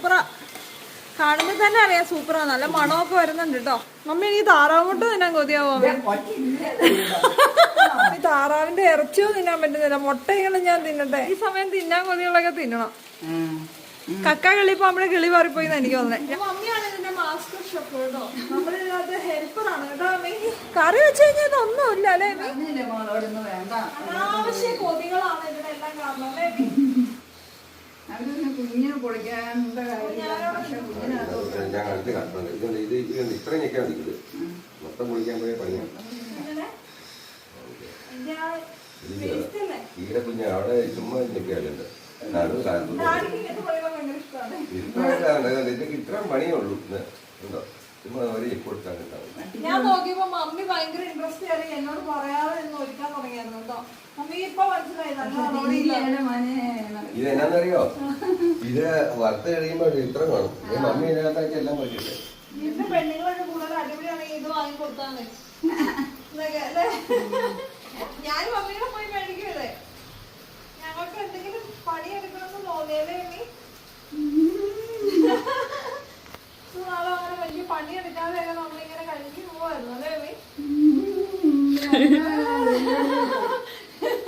സൂപ്പറാ. കാണുമ്പോ തന്നെ അറിയാം സൂപ്പറാ. നല്ല മണമൊക്കെ വരുന്നുണ്ട് കേട്ടോ മമ്മി എനിക്ക് കൊണ്ട് തിന്നാൻ കൊതിയാവോ താറാവിന്റെ ഇറച്ചിയോ തിന്നാൻ പറ്റുന്നില്ല. മുട്ടകളും ഞാൻ തിന്നട്ടെ. ഈ സമയം തിന്നാൻ കൊതികളൊക്കെ തിന്നണം. കക്ക കിളി നമ്മുടെ കിളി മാറിപ്പോയി എനിക്ക് തോന്നുന്നത് മമ്മിയാണ് ഇതിന്റെ മാസ്റ്റർ ഷെഫ് കേട്ടോ നമ്മളിതിനകത്ത് ഹെൽപ്പറാണ് കേട്ടോ അമ്മി? കറി വെച്ച് കഴിഞ്ഞാൽ ഒന്നുമില്ല അല്ലേ? അമ്മി? പറഞ്ഞില്ലേ വേണ്ട. അനാവശ്യ കൊതികളാണ് ഇതിനെല്ലാം കാരണം അല്ലേ അമ്മി? അവരൊന്ന് കുഞ്ഞിനെ പൊളിക്കാനുള്ള കാര്യം പക്ഷെ കുഞ്ഞിനത് ഞാൻ അടുത്ത് കണ്ടത് ഇതുകൊണ്ട് ഇത് ഇത് ഇത്രയും ഞെക്കാൻ നിൽക്കുന്നത് മൊത്തം പൊളിക്കാൻ പോയ പണിയാണ് കുഞ്ഞ് അവിടെ ചുമ്മാ പണിയേ ഉള്ളൂ. ഉണ്ടോ? ചുമ്മാ ഒരു ചെപ്പ് കൊടുത്താൽ ഉണ്ടാവും ഞാൻ നോക്കിയപ്പോ മമ്മി ഭയങ്കര ഇൻട്രസ്റ്റ് ആയി എന്നോട് പറയാതെ എന്ന് ഒരുക്കാൻ തുടങ്ങിയായിരുന്നു കേട്ടോ. മമ്മി ഇപ്പൊ മനസ്സിലായി ഇത് എന്നാന്നറിയോ ഇത് വറുത്ത് കഴിയുമ്പോ ഇത്ര കാണും. ഈ മമ്മി ഇതിനകത്താക്കി എല്ലാം പറ്റില്ലേ ഇന്ന് പെണ്ണുങ്ങളൊക്കെ കൂടുതൽ അടിപൊളിയാണെങ്കിൽ ഇത് വാങ്ങി കൊടുത്താൽ മതി ഞാൻ മമ്മിയുടെ പോയി മേടിക്കരുത് ഞങ്ങൾക്ക് എന്തെങ്കിലും പണിയെടുക്കണമെന്ന് തോന്നിയാലേ മമ്മി ഇപ്പൊ നാളെ അങ്ങനെ വലിയ പണിയെടുക്കാതെയൊക്കെ നമ്മളിങ്ങനെ കഴിഞ്ഞു പോവായിരുന്നു അല്ലേ മമ്മി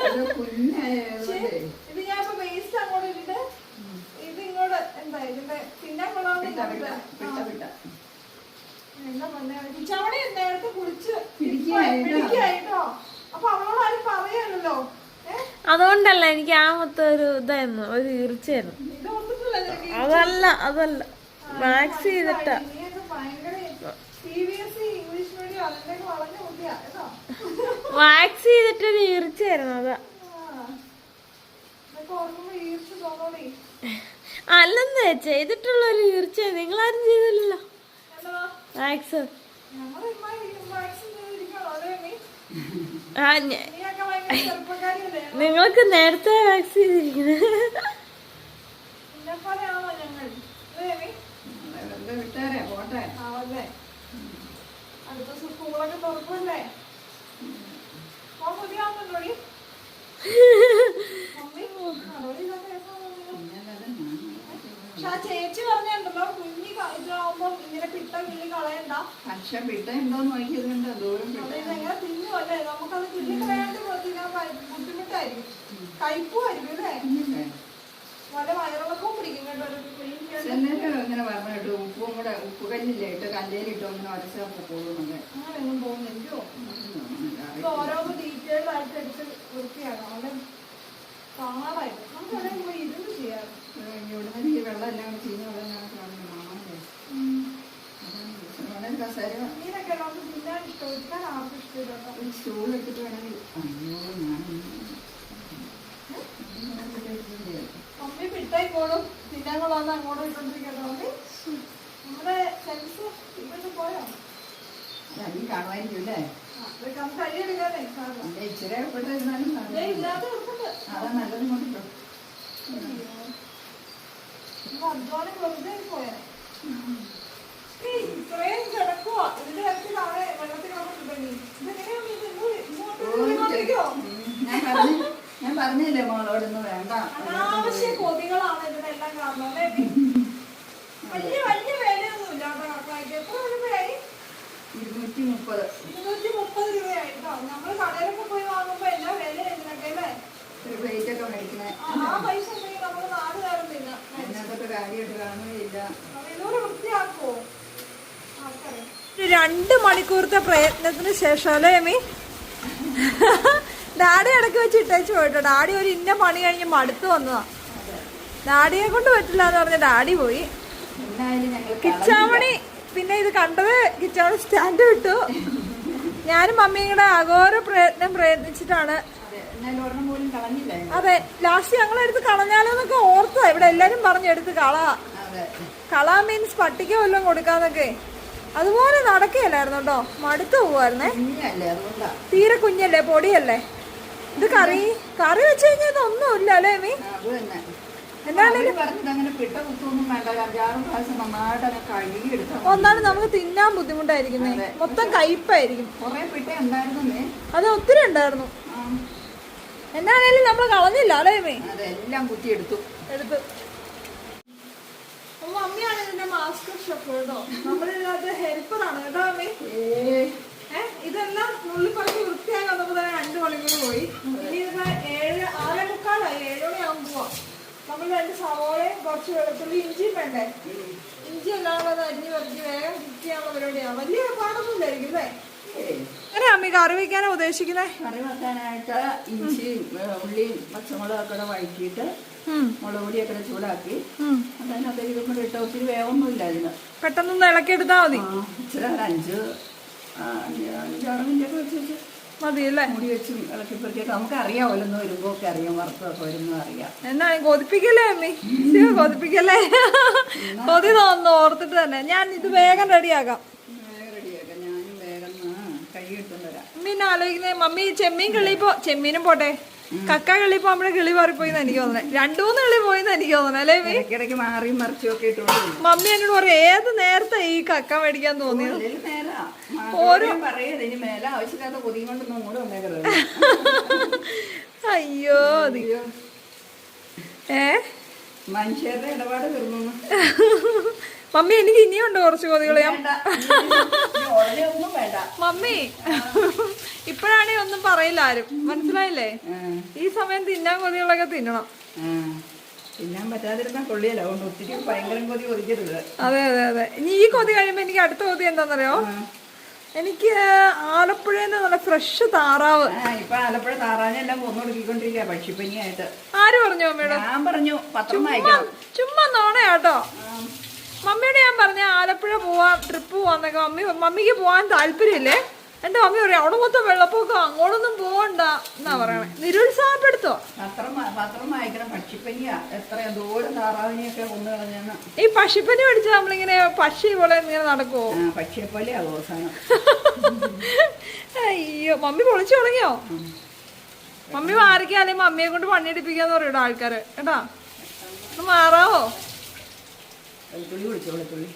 അത് കുഞ്ഞായതുകൊണ്ടേ ഇത് ഞാൻ ഇപ്പൊ വേസ്റ്റ് അങ്ങോട്ട് ഇട്ടിട്ട് ഇത് ഇങ്ങോട്ട് എന്താ ഇതിന്റെ പിന്നെ കൊള്ളാവുന്ന വിട്ട വിട്ട വിട്ട വിട്ട എന്താ പറഞ്ഞേ ചവണി നേരത്തെ കുളിച്ച് പിടിക്കുകയായിട്ടോ? പിടിക്കുകയായിട്ടോ അപ്പൊ അവളോട് ആരും പറയാനല്ലോ ഏഹ് അതുകൊണ്ടല്ല എനിക്ക് ആ മൊത്തം ഒരു ഇതായിരുന്നു ഒരു ഈർച്ചയായിരുന്നു ഇത് ഓർത്തിട്ടില്ല നിനക്ക്? അതല്ല അതല്ല മാക്സ് ചെയ്തിട്ടാ നീയൊക്കെ ഭയങ്കര C B S E English medium അതിന്റെ വളഞ്ഞ കുട്ടിയാ കേട്ടോ വാക്സ് ചെയ്തിട്ട് ഈർച്ചയായിരുന്നു അതാ. അല്ലെന്ന് ചെയ്തിട്ടുള്ള ഒരു ഈർച്ച നിങ്ങളാരും ചെയ്തില്ലല്ലോ. വാക്സ് ആ നിങ്ങൾക്ക് നേരത്തെ വാക്സ് ചെയ്തിരിക്കുന്നത് ഇന്നെപ്പോലെയാണോ ഞങ്ങൾ? അല്ലേ നീ വെറുതെ വിട്ടാരെ പോട്ടെ. ആവല്ലേ അടുത്ത സ്കൂളൊക്കെ തുറക്കല്ലേ പോകാൻ പുതിയാവുന്നുണ്ടോടി മമ്മി നടപടി ഇല്ലാത്ത കേസാണല്ലോ. കുഞ്ഞല്ലത് പക്ഷെ ആ ചേച്ചി പറഞ്ഞിട്ടുണ്ടല്ലോ കുഞ്ഞി ഇതാവുമ്പോ ഇങ്ങനെ പിട്ട കിള്ളി കളയണ്ട പക്ഷെ പിട്ട ദൂരം തിന്നു അല്ലേ നമുക്കത് കിള്ളി കളയാണ്ട് അല്ലേ വയറിളക്കവും പിടിക്കും കേട്ടോ ഇങ്ങനെ പറഞ്ഞു കേട്ടു ഉപ്പും കൂടെ ഉപ്പ് കല്ലില്ലേ ഇട്ട് കല്ലേലിട്ടോ ഇങ്ങനെ ഒരച്ചാ പോകുന്നുണ്ട് അങ്ങനെയൊന്നും പോകുന്നില്ലോ ആയിട്ട് എടുത്ത് വൃത്തിയാക്കണം. അവിടെ കാണാറായിട്ട് നമുക്ക് എവിടെയെങ്കിലും പോയി ഇരുന്ന് ചെയ്യാം. ഇവിടുന്ന് ഈ വെള്ളം എല്ലാം ചീഞ്ഞ വെള്ളം ഞാൻ കാണുന്നു മീനൊക്കെ നമുക്ക് തിന്നാൻ ഇഷ്ടം. ഒരുക്കാൻ ആർക്കും ഇഷ്ടമില്ല സ്റ്റൂൾ എടുത്തിട്ട് വേണമെങ്കിൽ അയ്യോ ഞാൻ മമ്മി പിട്ടായി പോടും തിന്നാൻ കൊള്ളാന്ന് അങ്ങോട്ടും ഇട്ടോണ്ടിരിക്കട്ടോ മമ്മി നമ്മുടെ സെൻസ് ഇപ്പോഴത്തെ പോയോ? കാണുമായിരിക്കും അല്ലേ? ഇച്ചിരി ദേ ഇല്ലാത്ത അതാ നല്ലത് കൊണ്ടിട്ടോ അധ്വാനം വെറുതെ പോയാ. ഇത്രയും കിടക്കുവാ. ഇതിന്റെ കാര്യത്തിൽ ആളെ വെള്ളത്തിൽ ഞാൻ പറഞ്ഞു ഞാൻ പറഞ്ഞില്ലേ മോളോടൊന്നും വേണ്ട. അനാവശ്യ കൊതികളാണ് ഇതിനെല്ലാം കാരണം അല്ലേ? വലിയ വലിയ വിലയൊന്നുമില്ല ഇല്ലാത്ത കക്കായ്ക്ക് എത്ര രൂപയായി? ഇരുന്നൂറ്റി മുപ്പത്. ഇരുന്നൂറ്റി മുപ്പത് രൂപയായി കേട്ടോ നമ്മൾ കടയിലൊക്കെ പോയി വാങ്ങുമ്പോ എല്ലാ വില ഇതിനൊക്കെ അല്ലേ ഒരു പ്ലേറ്റ് ഒക്കെ മേടിക്കണേ ആ ആ പൈസ ഉണ്ടെങ്കിൽ നമ്മൾ നാല് നേരം തിന്നാം അതിനകത്തൊക്കെ കാര്യമായിട്ട് കാണുകയില്ല ഇതുപോലെ വൃത്തിയാക്കുവോ ആൾക്കാരെ രണ്ട് മണിക്കൂറത്തെ പ്രയത്നത്തിന് ശേഷം അല്ലേ മീ ഡാഡി ഇടയ്ക്ക് വെച്ച് ഇട്ടേച്ച് പോയിട്ടോ. ഡാഡി ഒരു ഇന്ന പണി കഴിഞ്ഞ് മടുത്ത് വന്നതാ. ഡാഡിയെ കൊണ്ട് പറ്റില്ല എന്ന് പറഞ്ഞ ഡാഡി പോയി. കിച്ചാമണി പിന്നെ ഇത് കണ്ടത് കിച്ചാമണി സ്റ്റാൻഡ് വിട്ടു ഞാനും മമ്മിയും കൂടെ അഘോര പ്രയത്നം പ്രയത്നിച്ചിട്ടാണ്. അതെ ലാസ്റ്റ് ഞങ്ങൾ എടുത്ത് കളഞ്ഞാലോന്നൊക്കെ ഓർത്തോ ഇവിടെ എല്ലാരും പറഞ്ഞു എടുത്ത് കള. കള മീൻസ് പട്ടിക്ക് വല്ലതും കൊടുക്കാന്നൊക്കെ. അതുപോലെ നടക്കുകയല്ലായിരുന്നു കേട്ടോ. മടുത്തു പോവായിരുന്നേ. തീരെ കുഞ്ഞല്ലേ പൊടിയല്ലേ? ഇത് കറി കറി വെച്ച് കഴിഞ്ഞാൽ ഇതൊന്നുമില്ല അല്ലേ മീ? ഒന്നാണ് നമുക്ക് തിന്നാൻ ബുദ്ധിമുട്ടായിരിക്കുന്നേ. മൊത്തം കയ്പായിരിക്കും. അത് ഒത്തിരി ഉണ്ടായിരുന്നു. എന്നാണേലും നമ്മൾ കളഞ്ഞില്ല അല്ലേ മീ? അതെല്ലാം കുത്തിയെടുത്തു. എടുത്ത് ഓ അപ്പൊ മമ്മിയാണ് ഇതിന്റെ മാസ്റ്റർ ഷെഫ് കേട്ടോ നമ്മളിതിനകത്ത് ഹെൽപ്പറാണ് കേട്ടോ അമ്മേ? ഏഹ് ഇതെല്ലാം നുള്ളിപ്പറക്കി വൃത്തിയായി വന്നപ്പോ തന്നെ രണ്ടു മണിക്കൂർ പോയി. ഇനി ഇത് ഏഴ് ആറേ മുക്കാലായി. ഏഴ് മണിയാകും പോവാം നമ്മൾ രണ്ട് സവോളയും കുറച്ച് വെളുത്തുള്ളി ഇഞ്ചിയും വേണ്ടേ? ഇഞ്ചി ഒന്ന് അരിഞ്ഞ് പറിച്ച് വേഗം കുക്ക് ചെയ്യാനുള്ള പരിപാടിയാണ് വലിയ പാടൊന്നും ഇല്ലായിരിക്കും അല്ലേ? അങ്ങനെ അമ്മി കറി വയ്ക്കാനാ ഉദ്ദേശിക്കുന്നേ? കറി വെക്കാനായിട്ട് ഇഞ്ചിയും ഉള്ളിയും പച്ചമുളകൊക്കെ വഴറ്റിയിട്ട് മുളക് പൊടിയൊക്കെ ചൂടാക്കി. അതിനകത്തേക്ക് ഇതും കൂടെ ഇട്ട് ഒത്തിരി വേവൊന്നുമില്ല അതിന്. പെട്ടെന്നൊന്ന് ഇളക്കിയെടുത്താൽ മതി. ആ, ഇച്ചിരി ഒരു അഞ്ച് അഞ്ചാറ് മിനിറ്റൊക്കെ വെച്ച് വെച്ച് മതി അല്ലേ? മൂടി വെച്ചും ഇളക്കി പെറുക്കിയൊക്കെ നമുക്ക് അറിയാമല്ലോ ഒന്ന് വരുമ്പോ ഒക്കെ അറിയാം വറുത്തൊക്കെ വരുമ്പോ അറിയാം. എന്നാ കൊതിപ്പിക്കല്ലേ അമ്മി? കൊതിപ്പിക്കല്ലേ? കൊതി തോന്നുന്നു ഓർത്തിട്ട് തന്നെ. ഞാൻ ഇത് വേഗം റെഡിയാക്കാം. വേഗം റെഡിയാക്കാം. ഞാനും വേഗം കൈ കിട്ടുന്നില്ല വരാം മമ്മീനെ ആലോചിക്കുന്നത് മമ്മി ചെമ്മീൻ കിളിപ്പോ ചെമ്മീനും പോട്ടെ. കക്ക കിളിപ്പോ നമ്മുടെ കിളി മാറിപ്പോയിന്ന് എനിക്ക് തോന്നുന്നത് രണ്ടു മൂന്ന് കിളി പോയിന്ന് എനിക്ക് തോന്നുന്നത് അല്ലേ മീ ഇടയ്ക്കിടയ്ക്ക് മാറിയും മറിച്ചും ഒക്കെ മമ്മി എന്നോട് പറയും ഏത് നേരത്തെ ഈ കക്ക മേടിക്കാൻ തോന്നിയത്? ഓരോ അയ്യോ ഏ? മനുഷ്യരുടെ ഇടപാട് തീർന്നു. മമ്മി എനിക്ക് ഇനിയുണ്ട് കുറച്ച് കൊതികൾ മമ്മി. ഇപ്പോഴാണെ ഒന്നും പറയില്ല ആരും. മനസ്സിലായില്ലേ? ഈ സമയം തിന്നാൻ കൊതികളൊക്കെ തിന്നണം. തിന്നാൻ പറ്റാതിരുന്ന കൊള്ളിയല്ല. അതുകൊണ്ട് ഒത്തിരി ഭയങ്കര കൊതി കൊതിക്കരുത്. അതെ അതെ അതെ. ഇനി ഈ കൊതി കഴിയുമ്പോ എനിക്ക് അടുത്ത കൊതി എന്താണെന്നറിയോ എനിക്ക് ആലപ്പുഴയിൽ നിന്ന് നല്ല ഫ്രഷ് താറാവ്. ഇപ്പൊ ആലപ്പുഴ താറാവിനെല്ലാം കൊന്നൊടുക്കിക്കൊണ്ടിരിക്കുക പക്ഷിപ്പനിയായിട്ട്. ആര് പറഞ്ഞു മമ്മിയോട് ഞാൻ പറഞ്ഞു പത്രം ചുമ്മാ നോണയാട്ടോ മമ്മിയോട് ഞാൻ പറഞ്ഞ ആലപ്പുഴ പോവാം ട്രിപ്പ് പോവാന്നൊക്കെ. മമ്മി മമ്മിക്ക് പോവാൻ താല്പര്യമില്ലേ? എന്റെ മമ്മി പറയാം അവിടെ മൊത്തം വെള്ളപ്പൊക്കം അങ്ങോട്ടൊന്നും പോകണ്ട എന്നാ പറയണേ. നിരുത്സാഹപ്പെടുത്തോ. ഈ പക്ഷിപ്പനി പഠിച്ച നമ്മളിങ്ങനെ പക്ഷി പോലെ ഇങ്ങനെ നടക്കുവോ? പക്ഷിയെ പോലെ അയ്യോ മമ്മി പൊളിച്ചു തുടങ്ങിയോ? മമ്മി മാറിക്കാലേ മമ്മിയെ കൊണ്ട് പണിയെടുപ്പിക്കാന്ന് പറയൂട്ടോ ആൾക്കാര്. കേട്ടാ? ഒന്ന് മാറാവോ? വെളുത്തുള്ളി കുടിച്ചോ വെളുത്തുള്ളി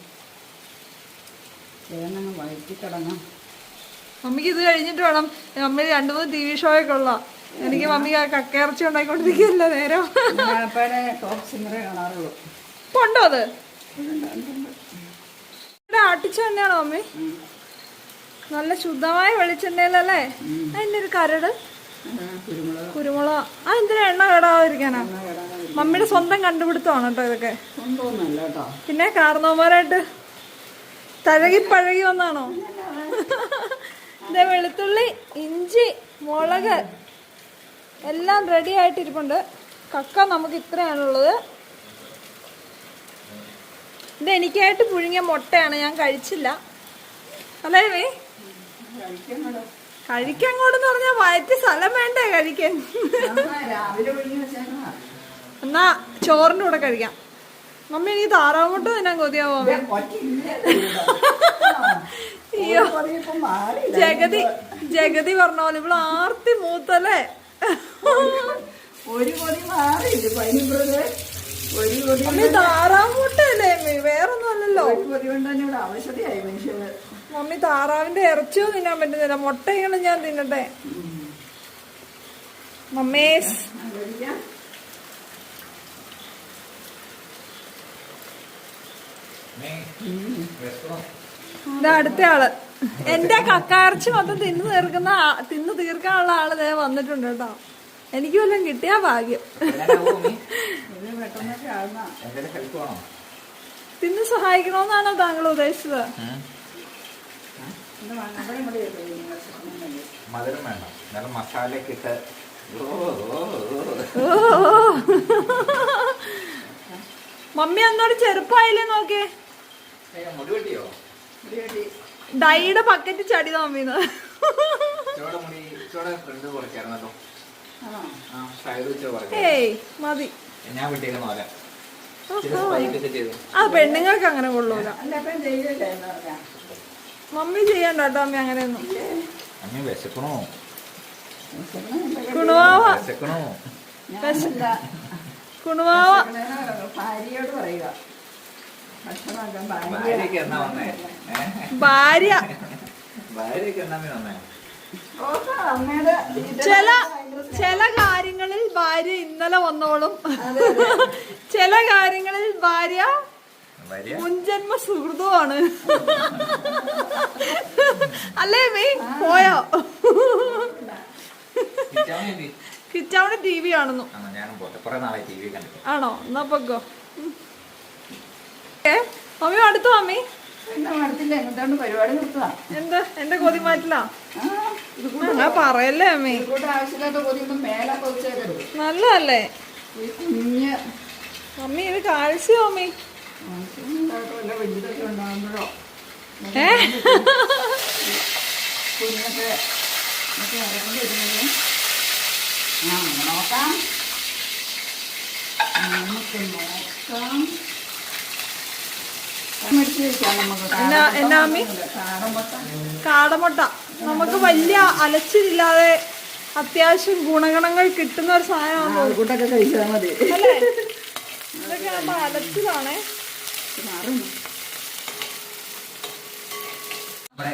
വഴറ്റി കിടങ്ങാം മമ്മിക്ക് ഇത് കഴിഞ്ഞിട്ട് വേണം. മമ്മി രണ്ടു മൂന്ന് ടി വി ഷോ ഒക്കെ ഉള്ള എനിക്ക് മമ്മി കക്കയിറച്ചി ഉണ്ടായിക്കൊണ്ടിരിക്കുകയല്ല നേരം. ഉണ്ടോ അത്? ഇവിടെ ആട്ടിച്ച തന്നെയാണോ മമ്മി? നല്ല ശുദ്ധമായ വെളിച്ചെണ്ണയിലല്ലേ? അതിന്റെ ഒരു കരട്. കുരുമുളക്. ആ എന്തിനാ എണ്ണ കേടാതിരിക്കാനാ മമ്മിയുടെ സ്വന്തം കണ്ടുപിടുത്തമാണ് കേട്ടോ ഇതൊക്കെ? പിന്നെ കാർന്നോമാരായിട്ട് തഴകി പഴകി വന്നാണോ? ഇതേ വെളുത്തുള്ളി ഇഞ്ചി മുളക് എല്ലാം റെഡി ആയിട്ടിരിപ്പുണ്ട്. കക്ക നമുക്ക് ഇത്രയാണുള്ളത്. ഇത് എനിക്കായിട്ട് പുഴുങ്ങിയ മുട്ടയാണ് ഞാൻ കഴിച്ചില്ല. അല്ലേ കഴിക്കാൻ കൂടെന്ന് പറഞ്ഞാൽ വയറ്റി സ്ഥലം വേണ്ടേ കഴിക്കാൻ? എന്നാ ചോറിന്റെ കൂടെ കഴിക്കാം. മമ്മി എനിക്ക് താറാവ് തന്നെ തിന്നാൻ കൊതിയാവോ അയ്യോ. ജഗതി ജഗതി പറഞ്ഞ പോലെ ഇവിടെ ആർത്തി മൂത്തല്ലേ? ഒരു പൊടി മാറിയില്ല പനിപ്പുറത്ത് ഒരു അമ്മി വേറൊന്നും അല്ലല്ലോ. ഒരു കൊതി കൊണ്ട് തന്നെ ഇവിടെ അവശതയായി മനുഷ്യന്. മമ്മി താറാവിന്റെ ഇറച്ചിയോ തിന്നാൻ പറ്റുന്നില്ല. മുട്ടയാണ് ഞാൻ തിന്നട്ടെ. മമ്മേസ് ആലോചിക്കാം ഇത് അടുത്ത ആൾ. എന്റെ കക്കാർച്ചി മൊത്തം തിന്നു തീർക്കുന്ന തിന്നു തീർക്കാനുള്ള ആൾ ദേ വന്നിട്ടുണ്ട് കേട്ടോ. എനിക്ക് വല്ലതും കിട്ടിയാ ഭാഗ്യം. തിന്നു സഹായിക്കണോന്നാണോ സഹായിക്കണമെന്നാണോ താങ്കൾ ഉദ്ദേശിച്ചത്? മധുരം വേണം നല്ല മസാലയൊക്കെ ഇട്ട്. മമ്മി എന്നോട് ചെറുപ്പായില്ലേ നോക്കേ മുടി വെട്ടിയോ? ഡൈയുടെ പക്കറ്റ് ചടി തോന്നിന്ന്. ഏയ് മതി. ആ പെണ്ണുങ്ങൾക്ക് അങ്ങനെ കൊള്ളൂല. മമ്മി ചെയ്യണ്ട കേട്ടോ അമ്മ അങ്ങനെയൊന്നും. അമ്മ വിശക്കണോ? കുണുവാവ. കുണുവാവ. ഭാര്യയോട് പറയുക. ഭാര്യയൊക്കെ എന്നാ വന്നേ ഭാര്യ. ഭാര്യയൊക്കെ എന്നാ വന്നേ? ചില ചില കാര്യങ്ങളിൽ ഭാര്യ ഇന്നലെ വന്നോളും. ചില കാര്യങ്ങളിൽ ഭാര്യ മുൻജന്മ സുഹൃത്തുമാണ് അല്ലേ മീ? പോയോ? കിച്ചാമണി കിച്ചാവണി ടി വി ആണെന്നു ആ ഞാനും പോട്ടെ. കുറെ നാളെ ടി കണ്ടിട്ട്. ആണോ? എന്നാ പൊക്കോ. മമ്മി അടുത്തു മമ്മി എന്താ എന്റെ കൊതി മാറ്റില്ല അങ്ങനെ പറയല്ലേ അമ്മി? നല്ലതല്ലേ? മമ്മി ഇത് കാഴ്ചയോ അമ്മി? ഏ? നോക്കാം. നമുക്ക് നോക്കാം. എന്നാ- എന്നാ അമ്മി? കാടമുട്ട. നമുക്ക് വലിയ അലച്ചിലില്ലാതെ അത്യാവശ്യം ഗുണഗണങ്ങൾ കിട്ടുന്ന ഒരു സാധനമാണ് കഴിച്ചാൽ മതി. അല്ലേ? ഇതൊക്കെ ആകുമ്പോ അലച്ചിലാണേ. നമ്മുടെ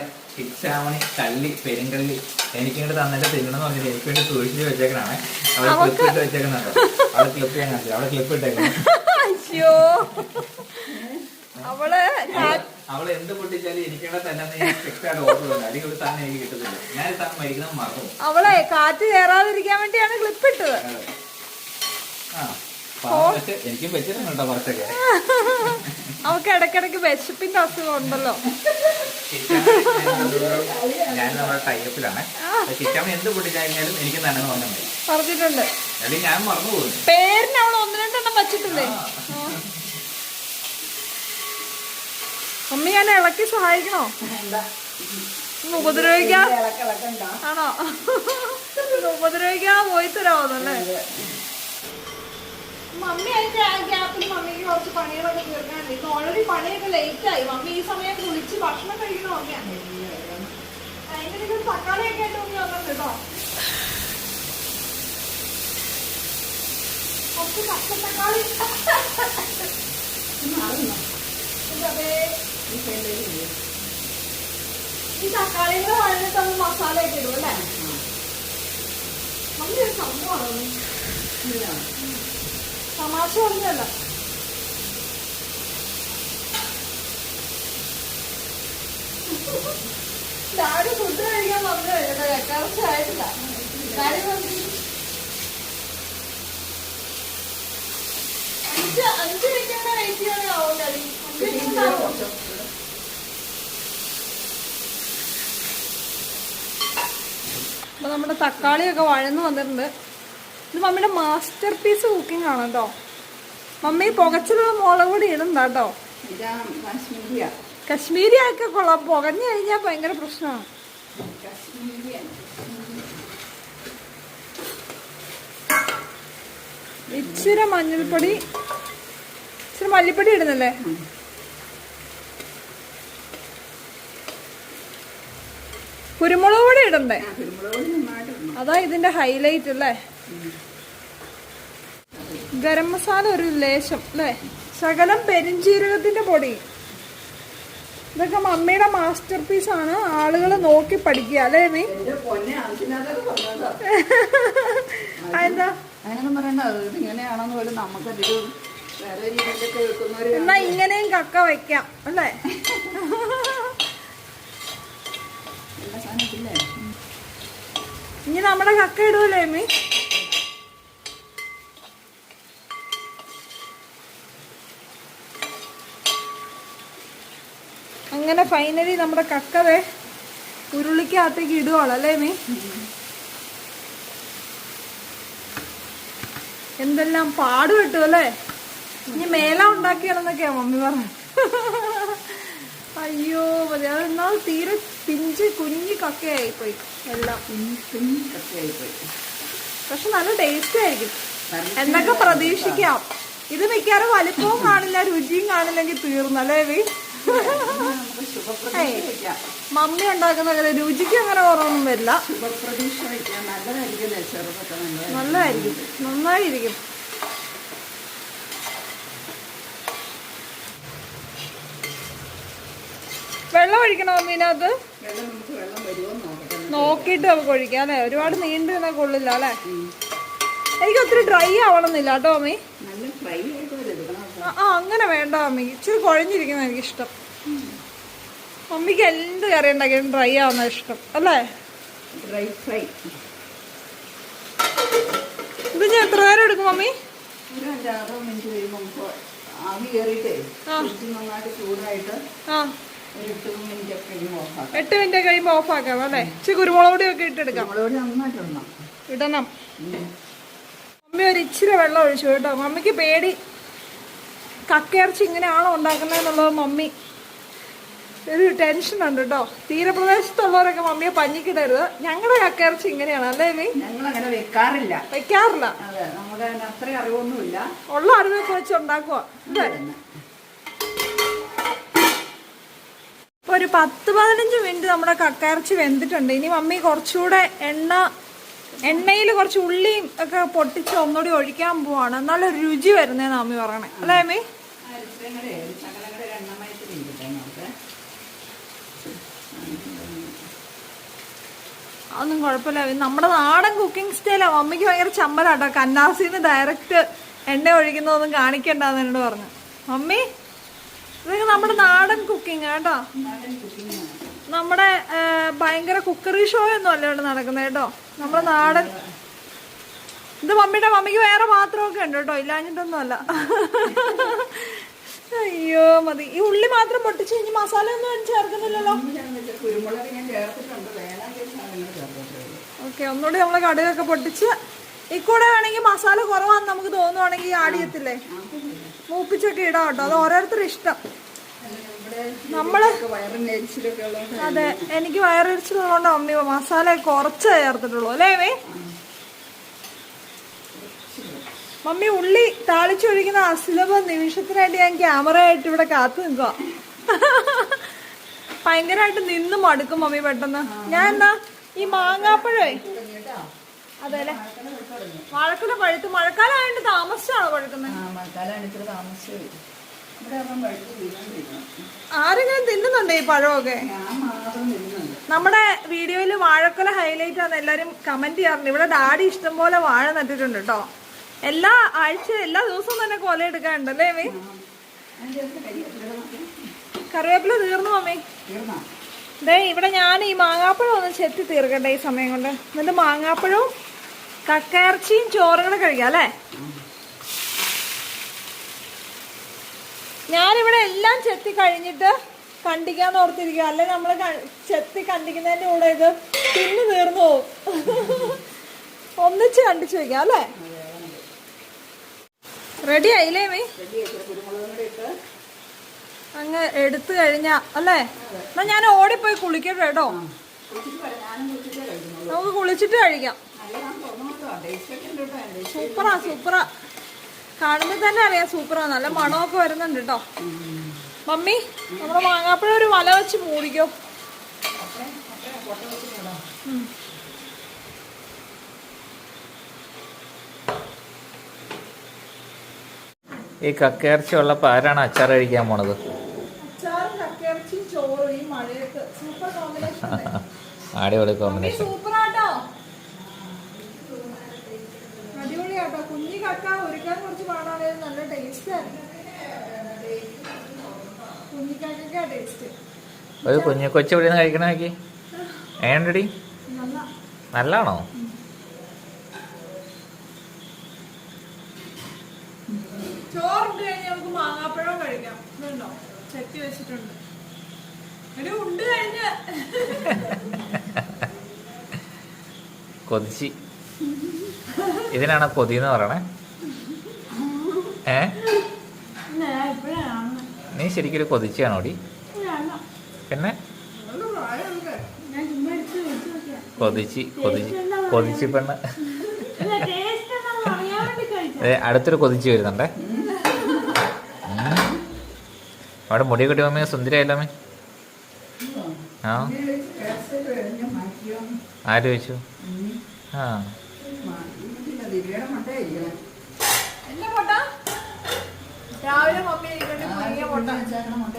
കള്ളി പെരുങ്കള്ളി എനിക്ക് ഇങ്ങോട്ട് തന്നിട്ട് തിന്നണമെന്ന് പറഞ്ഞിട്ട് എനിക്ക് വേണ്ടി സൂക്ഷിച്ച് വെച്ചേക്കണാണ്. അവിടെ ക്ലിപ്പ് ഇട്ട് വെച്ചേക്കുന്നുണ്ട് അവിടെ ക്ലിപ്പ് കാണിച്ചു അവിടെ ക്ലിപ്പ് ഇട്ടേക്കണം. അയ്യോ. അവൾ അവൾ എന്ത് പൊട്ടിച്ചാലും എനിക്കിവിടെ തന്നെ അവളെ കാറ്റ് കയറാതിരിക്കാൻ വേണ്ടിയാണ് ക്ലിപ്പ് ഇട്ടത്. എനിക്കും വെച്ചിട്ടുണ്ട് കുറച്ചൊക്കെ. അവക്ക് ഇടക്കിടക്ക് വിശപ്പിന്റെ അസുഖം ഉണ്ടല്ലോ. ഞാൻ നമ്മുടെ ടൈപ്പിലാണ് കിച്ചാമണി എന്ത് പൊട്ടിച്ചാലും എനിക്ക് പറഞ്ഞിട്ടുണ്ട്. അല്ലെങ്കിൽ ഞാൻ മറന്നു പോകുന്നു പേരിന് അവൾ ഒന്ന് രണ്ടെണ്ണം വച്ചിട്ടില്ലേ? അമ്മ ഞാൻ ഇളക്കി സഹായിക്കണോ? ഉപദ്രവിക്കാൻ ആണോ? ഉപദ്രവിക്കാൻ പോയി തരാമോന്നല്ലേ മമ്മി അതിന്റെ ആ ഗ്യാപ്പിൽ മമ്മിക്ക് കുറച്ച് പണികളൊക്കെ തീർക്കാനുണ്ട് ഇന്ന് ഓൾറെഡി പണിയൊക്കെ ലേറ്റ് ആയി. മമ്മി ഈ സമയം കുളിച്ച് ഭക്ഷണം കഴിക്കണ മമ്മിയാണ് അതിന്റെ ഇടയ്ക്ക് തക്കാളിയൊക്കെ ആയിട്ട് മമ്മി വന്നിട്ടുണ്ട് കേട്ടോ. കുറച്ച് പച്ച തക്കാളി ഇതേ. ഈ തക്കാളിയുടെ വഴഞ്ഞിട്ട് നമ്മൾ മസാല ഒക്കെ അല്ലേ? മമ്മി ഒരു സംഭവമാണ് തമാശ ഒന്നുമല്ല. ഡാഡി ഫുഡ് കഴിക്കാൻ വന്നു കഴിഞ്ഞാൽ വെക്കാറച്ച് ആയിട്ടില്ല. വന്ന് അഞ്ച് അഞ്ച് മിനിറ്റ് വെയിറ്റ് ചെയ്യാനാവും ഡാഡി അഞ്ച് മിനിറ്റ് അപ്പൊ നമ്മുടെ തക്കാളിയൊക്കെ വഴന്ന് വന്നിട്ടുണ്ട്. ഇത് മമ്മിയുടെ മാസ്റ്റർ പീസ് കുക്കിംഗ് ആണ് കേട്ടോ മമ്മി പുകച്ചിലുള്ള മുളക് പൊടി ഇടണ്ട കേട്ടോ കശ്മീരി ഒക്കെ കൊള്ളാം. പുകഞ്ഞു കഴിഞ്ഞാൽ ഭയങ്കര പ്രശ്നമാണ്. ഇച്ചിരി മഞ്ഞൾപ്പൊടി ഇച്ചിരി മല്ലിപ്പൊടി ഇടുന്നല്ലേ? കുരുമുളക് പൊടി ഇടണ്ടേ? അതാ ഇതിന്റെ ഹൈലൈറ്റ് അല്ലേ ഗരം മസാല ഒരു ലേശം അല്ലേ ശകലം പെരിഞ്ചീരകത്തിന്റെ പൊടി. ഇതൊക്കെ മമ്മിയുടെ മാസ്റ്റർ പീസ് ആണ്. ആളുകൾ നോക്കി പഠിക്കുക അല്ലേ മീ എന്താ? അങ്ങനെയൊന്നും പറയണ്ട. പോലും എന്നാ ഇങ്ങനെയും കക്ക വെക്കാം അല്ലേ എല്ലാ സാധനത്തില്ലേ ഇനി നമ്മുടെ കക്ക ഇടൂലേ മീ അങ്ങനെ ഫൈനലി നമ്മുടെ കക്കവേ ഉരുളിക്കകത്തേക്ക് ഇടുവാളോ അല്ലേ മീ എന്തെല്ലാം പാടുപെട്ടു അല്ലേ? ഇനി മേല ഉണ്ടാക്കിയാണെന്നൊക്കെയാ മമ്മി പറഞ്ഞു അയ്യോ മതി. അതെന്നാൽ തീരെ പിഞ്ച് കുഞ്ഞി കക്കയായിപ്പോയി. എല്ലാം. പക്ഷെ നല്ല ടേസ്റ്റ് ആയിരിക്കും. എന്നൊക്കെ പ്രതീക്ഷിക്കാം. ഇത് മിക്കവാറും വലിപ്പവും കാണില്ല രുചിയും കാണില്ലെങ്കിൽ തീർന്നല്ലേ വി? മമ്മി ഉണ്ടാക്കുന്ന അങ്ങനെ രുചിക്ക് അങ്ങനെ കുറവൊന്നും വരില്ല. നല്ലതായിരിക്കും. നന്നായിരിക്കും. വെള്ളം ഒഴിക്കണോ മീനകത്ത്? നോക്കിയിട്ട് നമുക്ക് ഒഴിക്കാം അല്ലേ? ഒരുപാട് നീണ്ടു നിന്നാൽ കൊള്ളില്ല അല്ലേ? എനിക്ക് ഒത്തിരി ഡ്രൈ ആവണമെന്നില്ല കേട്ടോ അമ്മി. ആ, അങ്ങനെ വേണ്ട അമ്മി. ഇച്ചിരി കുഴഞ്ഞിരിക്കുന്ന എനിക്കിഷ്ടം. മമ്മിക്ക് എന്ത് കറി ഉണ്ടാക്കിയാലും ഡ്രൈ ആവുന്ന ഇഷ്ടം. അല്ലേ? ഡ്രൈ ഫ്രൈ ഇത് ഞാൻ എത്ര നേരം എടുക്കും അഞ്ചാറ് മിനിറ്റ് കഴിയുമ്പോൾ ആവി കയറിയിട്ടേ ആ. നന്നായിട്ട് ചൂടായിട്ട് ആ. എട്ട് മിനിറ്റ് കഴിയുമ്പോൾ ഓഫ് ആക്കാം. അല്ലേ? ഇച്ചിരി കുരുമുളക് ഒക്കെ ഇട്ടെടുക്കാം. ഇടണം. മമ്മി ഒരു ഇച്ചിരി വെള്ളം ഒഴിച്ചു കേട്ടോ. മമ്മിക്ക് പേടി. കക്കയിറച്ചി ഇങ്ങനെയാണോ ഉണ്ടാക്കുന്നതെന്നുള്ളത് മമ്മി. ഒരു ടെൻഷൻ ഉണ്ട് കേട്ടോ. തീരപ്രദേശത്തുള്ളവരൊക്കെ മമ്മിയെ പഞ്ഞിക്കിടരുത്. ഞങ്ങളുടെ കക്കയിറച്ചി ഇങ്ങനെയാണ് അല്ലേ മീ ഞങ്ങളങ്ങനെ വെക്കാറില്ല. വെക്കാറില്ല. അത്ര അറിവൊന്നുമില്ല. ഉള്ള അറിവൊക്കെ വെച്ച് ഉണ്ടാക്കുക അല്ലേ ഇപ്പൊ ഒരു പത്ത് പതിനഞ്ച് മിനിറ്റ് നമ്മുടെ കക്കയിറച്ചി വെന്തിട്ടുണ്ട്. ഇനി മമ്മി കുറച്ചുകൂടെ എണ്ണ എണ്ണയിൽ കുറച്ച് ഉള്ളിയും ഒക്കെ പൊട്ടിച്ച് ഒന്നുകൂടി ഒഴിക്കാൻ പോവാണ്. നല്ല രുചി വരുന്നേന്ന് അമ്മി പറയണേ. അല്ലേ അമ്മി അതൊന്നും കുഴപ്പമില്ല. നമ്മുടെ നാടൻ കുക്കിംഗ് സ്റ്റൈലാ. മമ്മിക്ക് ഭയങ്കര ചമ്മലാട്ടോ. കന്നാസിന്ന് ഡയറക്റ്റ് എണ്ണ ഒഴിക്കുന്നതൊന്നും കാണിക്കണ്ടെന്ന് എന്നോട് പറഞ്ഞു. മമ്മി? ഇതൊക്കെ നമ്മുടെ നാടൻ കുക്കിംഗ് കേട്ടോ. നമ്മുടെ ഭയങ്കര കുക്കറി ഷോ ഒന്നും അല്ല ഇവിടെ നടക്കുന്നത് കേട്ടോ. നമ്മുടെ നാടൻ ഇത് മമ്മിയുടെ മമ്മിക്ക് വേറെ പാത്രമൊക്കെ ഉണ്ട് കേട്ടോ. ഇല്ലാഞ്ഞിട്ടൊന്നും അല്ല. അയ്യോ മതി. ഈ ഉള്ളി മാത്രം പൊട്ടിച്ച് കഴിഞ്ഞ് മസാല ഒന്നും ചേർക്കുന്നില്ലല്ലോ. ഓക്കെ ഒന്നുകൂടി നമ്മൾ കടുകൊക്കെ പൊട്ടിച്ച്. ഈ കൂടെ വേണമെങ്കിൽ മസാല കുറവാന്ന് നമുക്ക് തോന്നുവാണെങ്കിൽ ആഡ് ചെയ്യത്തില്ലേ? മൂപ്പിച്ചൊക്കെ ഇടാം കേട്ടോ. അത് ഓരോരുത്തരുടെ ഇഷ്ടം. നമ്മൾ അതെ എനിക്ക് വയറിരിച്ചതുകൊണ്ട് അമ്മി മസാല കുറച്ച് ചേർത്തിട്ടുള്ളൂ. അല്ലേ മമ്മി ഉള്ളി താളിച്ചൊഴിക്കുന്ന അസുലഭ നിമിഷത്തിനായിട്ട് ഞാൻ ക്യാമറ ആയിട്ട് ഇവിടെ കാത്തു നിൽക്കുക ഭയങ്കരമായിട്ട് നിന്ന് മടുക്കും മമ്മി പെട്ടെന്ന്. ഞാൻ എന്താ ഈ മാങ്ങാപ്പഴേ അതെ അല്ലേ? വാഴക്കുല പഴുത്ത് മഴക്കാലായത് താമസിച്ചാണോ പഴുക്കുന്നത് ഇത്ര ആരെങ്കിലും തിന്നുന്നുണ്ടോ ഈ പഴമൊക്കെ? നമ്മുടെ വീഡിയോയിൽ വാഴക്കുല ഹൈലൈറ്റ് ആണ്. എല്ലാരും കമന്റ് ചെയ്യാറുണ്ട്. ഇവിടെ ഡാഡി ഇഷ്ടം പോലെ വാഴ നട്ടിട്ടുണ്ട് കേട്ടോ എല്ലാ ആഴ്ച എല്ലാ ദിവസവും തന്നെ കൊല എത്ര നോക്കി കറിവേപ്പില തീർന്നു മമ്മി ദേ ഇവിടെ ഞാൻ ഈ മാങ്ങാപ്പഴം ഒന്ന് ചെത്തി തീർക്കട്ടെ ഈ സമയം കൊണ്ട്. എന്നിട്ട് മാങ്ങാപ്പഴവും കക്കയിറച്ചിയും ചോറും കൂടെ കഴിക്കാം അല്ലേ? ഞാനിവിടെ എല്ലാം ചെത്തി കഴിഞ്ഞിട്ട് കണ്ടിക്കാന്ന് ഓർത്തിരിക്കുക അല്ലെ നമ്മൾ ചെത്തി കണ്ടിക്കുന്നതിന്റെ കൂടെ ഇത് തിന്നു തീർന്നു പോകും. ഒന്നിച്ച് കണ്ടിച്ചു വെക്കാം അല്ലേ? റെഡി ആയില്ലേ മീ? അങ്ങ് എടുത്തു കഴിഞ്ഞാ അല്ലേ? എന്നാ ഞാൻ ഓടിപ്പോയി കുളിക്കട്ടെ കേട്ടോ. നമുക്ക് കുളിച്ചിട്ട് കഴിക്കാം. സൂപ്പറാ സൂപ്പറാ. കാണുമ്പോൾ തന്നെ അറിയാം സൂപ്പറാ. നല്ല മണമൊക്കെ വരുന്നുണ്ട് കേട്ടോ. മമ്മി നമ്മുടെ മാങ്ങാപ്പഴം ഒരു വല വെച്ച് മൂടിക്കോ. ഈ കക്കയിറച്ചി ഉള്ളപ്പോൾ ആരാണ് അച്ചാർ കഴിക്കാൻ പോണത്. അടിപൊളി കോമ്പിനേഷൻ കക്ക ഒരുക്കാൻ കുറച്ച് പാടാണെങ്കിലും നല്ല ടേസ്റ്റാണ് കുഞ്ഞിക്കക്ക ടേസ്റ്റ് അത് കുഞ്ഞു കൊച്ചു ഇവിടെ നിന്ന് കഴിക്കണ നോക്കി? ഏണ്ടടി നല്ല. നല്ലാണോ? ചോറുണ്ട് കഴിഞ്ഞ് നമുക്ക് മാങ്ങാപ്പഴം കഴിക്കാം. ഇതുണ്ടോ? ചെത്തി വെച്ചിട്ടുണ്ട്. ഒരു ഉണ്ട് കഴിഞ്ഞ്. കൊതിച്ചി. ഇതിനാണ് കൊതി എന്ന് പറയണേ? ഏ? നീ ശരിക്കും ഒരു കൊതിച്ചാണോടി പിന്നെ? കൊതിച്ച് കൊതിച്ച് കൊതിച്ച് പെണ്ണ്. അടുത്തൊരു കൊതിച്ച് വരുന്നുണ്ടേ. അവിടെ മുടി കെട്ടി മമ്മി സുന്ദരിയായില്ല അമ്മേ? ആ. ആര് ചോദിച്ചു? ആ മാറ്റിയിട്ടില്ല ദിവ്യയുടെ മട്ടേ ഇരിക്കണം എന്റെ മുട്ട രാവിലെ മമ്മി എനിക്കൊണ്ട് പുതിയ മുട്ട